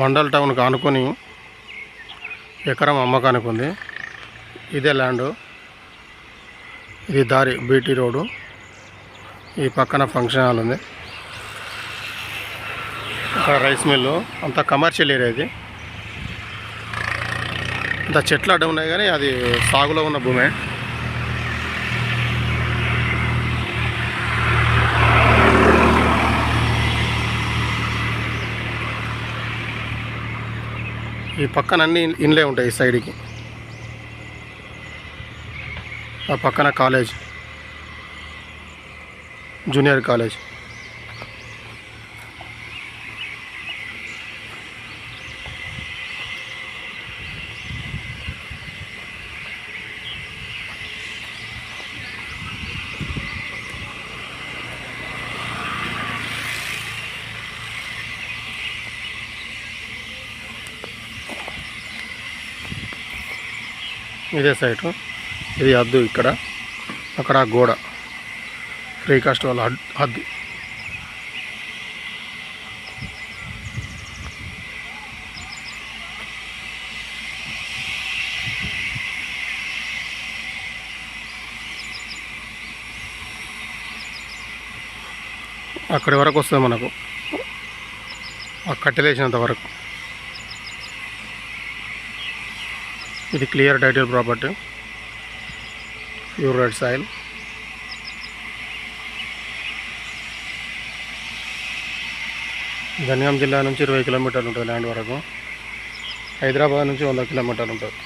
మండల్ టౌన్కి ఆనుకొని ఎకరం అమ్మకానికి ఉంది. ఇదే ల్యాండ్. ఇది దారి బీటీ రోడ్డు. ఈ పక్కన ఫంక్షన్ హాల్ ఉంది. అక్కడ రైస్ మిల్లు. అంతా కమర్షియల్ ఏరియా ఇది. అంత చెట్లు అడ్డం ఉన్నాయి కానీ అది సాగులో ఉన్న భూమే. ఈ పక్కన అన్ని ఇండ్లే ఉంటాయి ఈ సైడ్కి. ఆ పక్కన కాలేజ్. Junior college. ఇదే సైటు. ఇది హద్దు ఇక్కడ. అక్కడ గోడ. ఫ్రీ కాస్ట్ వాళ్ళ హద్దు. అక్కడి వరకు వస్తుంది మనకు. ఆ కట్టెలేసినంత వరకు. ఇది clear title property pure red soil Jangaon జిల్లా నుంచి ఇరవై కిలోమీటర్లు ఉంటుంది ల్యాండ్ వరకు. హైదరాబాద్ నుంచి వంద కిలోమీటర్లు ఉంటుంది.